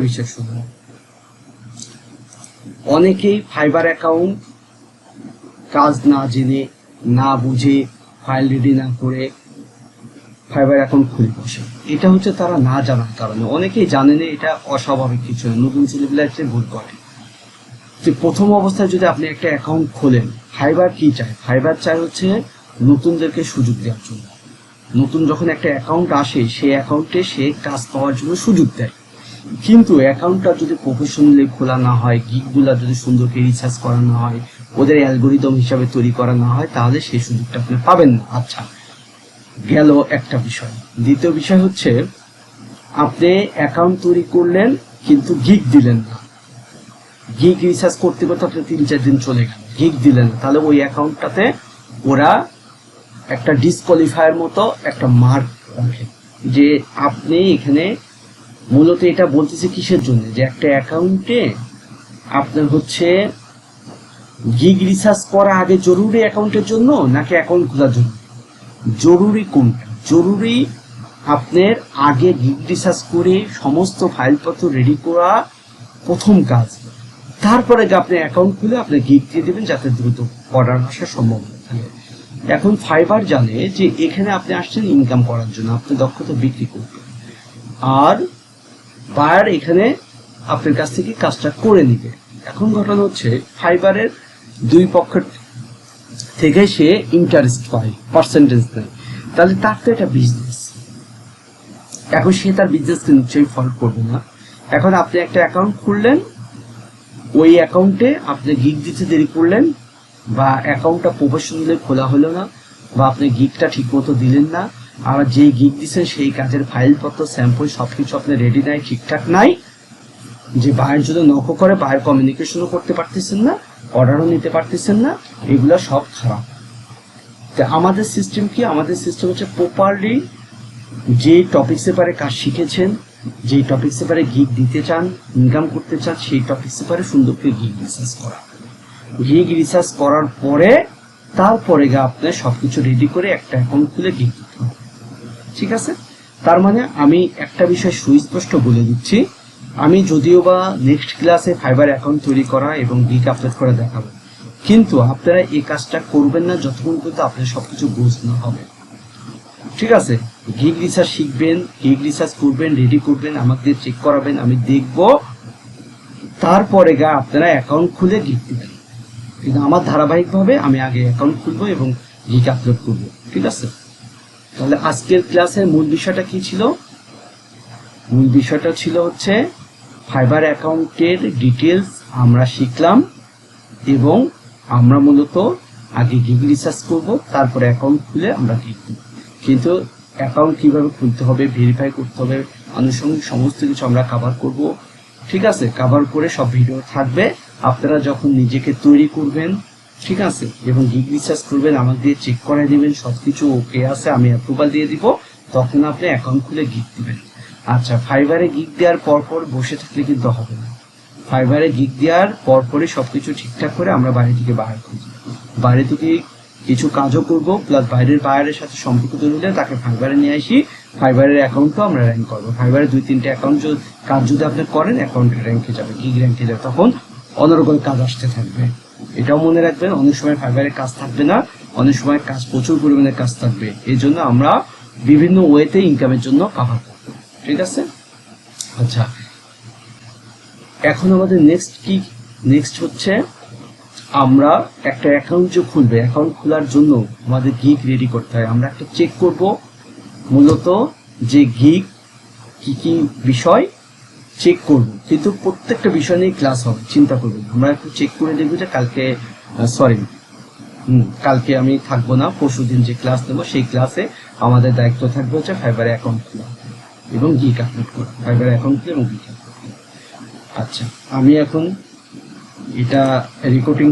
হয়। অনেকেই fibre account কাজ না জেনে, না বুঝে ফাইল রেডি না করে ফাইবার অ্যাকাউন্ট খুলে বসে। এটা হচ্ছে তারা না জানার কারণে। অনেকেই জানে না এটা অস্বাভাবিক কিছু নতুন ছেলেপিলা ভুল করে যে প্রথম অবস্থায় যদি আপনি একটা অ্যাকাউন্ট খোলেন ফাইবার কি চায়? ফাইবার চায় হচ্ছে নতুনদেরকে সুযোগ দেওয়ার জন্য। নতুন যখন একটা অ্যাকাউন্ট আসে, সেই অ্যাকাউন্টে সে কাজ পাওয়ার জন্য সুযোগ দেয়। কিন্তু অ্যাকাউন্টটা যদি প্রফেশনালি খোলা না হয়, গিকগুলা যদি সুন্দর করে রিসার্চ করা না হয়, ওদের অ্যালগোরিদম হিসাবে তৈরি করা না হয়, তাহলে সেই সুযোগটা আপনি পাবেন না। আচ্ছা গেল একটা বিষয়। দ্বিতীয় বিষয় হচ্ছে, আপনি অ্যাকাউন্ট তৈরি করলেন, কিন্তু গিক দিলেন না। গিগ রিসার্চ করতে করতে আপনি তিন চার দিন চলে গেল গিগ দিলেন তাহলে ওই অ্যাকাউন্টটাতে ওরা একটা ডিসকোয়ালিফায়ার মতো একটা মার্ক রাখে। যে আপনি এখানে মূলত এটা বলতেছে কিসের জন্য? যে একটা অ্যাকাউন্টে আপনার হচ্ছে গিগ রিসার্চ করা আগে জরুরি অ্যাকাউন্টের জন্য নাকি অ্যাকাউন্ট খোলার জন্য? জরুরি কোনটা? জরুরি আপনার আগে গিগ রিসার্চ করে সমস্ত ফাইলপত্র রেডি করা প্রথম কাজ। তারপরে আপনি অ্যাকাউন্ট খুলে আপনি গিগ দিয়ে দেবেন যাতে দ্রুত অর্ডার আসার সম্ভাবনা থাকে এখন ফাইবার জানে যে এখানে আপনি আসছেন ইনকাম করার জন্য, আপনি দক্ষতা বিক্রি করবেন। আর বায়ার এখানে আপনার কাছ থেকে কাজটা করে নিবে। এখন ঘটনা হচ্ছে ফাইবারের দুই পক্ষের থেকে সে ইন্টারেস্ট পায় পার্সেন্টেজ নেয় তাহলে তার তো এটা বিজনেস এখন সে তার বিজনেসকে নিশ্চয়ই ফল করবে না। এখন আপনি একটা অ্যাকাউন্ট খুললেন, ওই অ্যাকাউন্টে আপনি গিগ দিতে দেরি করলেন, বা অ্যাকাউন্টটা প্রফেশনালি খোলা হলো না, বা আপনি গিগটা ঠিক মতো দিলেন না আর যে গিগ দিচ্ছেন সেই কাজের ফাইলপত্র স্যাম্পল সব কিছু আপনি রেডি নাই, ঠিকঠাক নাই, যে বায়ের যদি নখ করে বায়ের কমিউনিকেশনও করতে পারতেছেন না অর্ডারও নিতে পারতেছেন না, এগুলো সব খারাপ। তা আমাদের সিস্টেম কি? আমাদের সিস্টেম হচ্ছে প্রপারলি যে টপিক সেপারে কাজ শিখেছেন যে টপিক সেপারে গিগ দিতে চান ইনকাম করতে চান, সেই টপিক সেপারে সুন্দর করে গিগ রিসার্চ করা। গিগ রিসার্চ করার পরে, তারপরে গা আপনার সবকিছু রেডি করে একটা অ্যাকাউন্ট খুলে গিগ দিতে হবে। ঠিক আছে? তার মানে আমি একটা বিষয় সুস্পষ্ট বলে দিচ্ছি। আমি যদিও বা নেক্সট ক্লাসে ফাইবার অ্যাকাউন্ট তৈরি করা এবং গিগ আপলোড করে দেখাবো। কিন্তু আপনারা এই কাজটা করবেন না যতক্ষণ পর্যন্ত আপনার সবকিছু বুঝ না হবে। ঠিক আছে? গিগ রিসার্চ শিখবেন গিগ রিসার্চ করবেন রেডি করবেন, আমাকে চেক করাবেন, আমি দেখব। তারপরে গা আপনারা অ্যাকাউন্ট খুলে গিগ দেবেন। কিন্তু আমার ধারাবাহিকভাবে আমি আগে অ্যাকাউন্ট খুলবো এবং গিগ আপলোড করব। ঠিক আছে? তাহলে আজকের ক্লাসের মূল বিষয়টা কি ছিল? মূল বিষয়টা ছিল হচ্ছে ফাইবার অ্যাকাউন্টের ডিটেলস আমরা শিখলাম এবং আমরা মূলত আগে গিগ রিসার্চ করব, তারপরে অ্যাকাউন্ট খুলে আমরা গিগ কিন্তু অ্যাকাউন্ট কীভাবে খুলতে হবে ভেরিফাই করতে হবে, আনুষঙ্গিক সমস্ত কিছু আমরা কাভার করব। ঠিক আছে? কাভার করে সব ভিডিও থাকবে। আপনারা যখন নিজেকে তৈরি করবেন ঠিক আছে, এবং গিগ রিসার্চ করবেন, আমাকে দিয়ে চেক করাই দিবেন, সবকিছু ওকে আছে, আমি অ্যাপ্রুভাল দিয়ে দিব, তখন আপনি অ্যাকাউন্ট খুলে গিগ দিবেন। আচ্ছা ফাইবারে গিগ দেওয়ার পর পর বসে থাকলে কিন্তু হবে না। ফাইবারে গিগ দেওয়ার পর পরই সবকিছু ঠিকঠাক করে আমরা বাইরে থেকে বাইরে করব বাইরে থেকে কিছু কাজও করব প্লাস বাইরের বায়ারের সাথে সম্পর্ক তৈরি হলে তাকে ফাইবারে নিয়ে আসি। ফাইবারের অ্যাকাউন্টও আমরা র্যাঙ্ক করব। ফাইবারে দুই, তিনটে অ্যাকাউন্ট কাজ যদি আপনি করেন অ্যাকাউন্টের র্যাঙ্কে যাবে গিগ র্যাঙ্কে যাবে, তখন অনর্গল কাজ আসতে থাকবে। এটাও মনে রাখবেন অনেক সময় ফাইবারের কাজ থাকবে না, অনেক সময় কাজ, প্রচুর পরিমাণে কাজ থাকবে। এই জন্য আমরা বিভিন্ন ওয়েতে ইনকামের জন্য কাভার করব, ঠিক আছে? আচ্ছা এখন আমাদের নেক্সট কি নেক্সট হচ্ছে আমরা একটা অ্যাকাউন্ট যে খুলবে অ্যাকাউন্ট খোলার জন্য আমাদের গিগ রেডি করতে হয়। আমরা একটা চেক করব মূলত যে গিগ কি কি বিষয় চেক করব কিন্তু প্রত্যেকটা বিষয় নিয়ে ক্লাস হবে, চিন্তা করবেন আমরা একটু চেক করে দেখব যে কালকে সরি কালকে আমি থাকব না, পরশু দিন যে ক্লাস নেব, সেই ক্লাসে আমাদের দায়িত্ব থাকবে হচ্ছে ফাইবার অ্যাকাউন্ট খোলা এবং গিক আপলোড করা ফাইবার অ্যাকাউন্ট খুলে এবং গিক আপলোড আচ্ছা আমি এখন এটা রেকর্ডিং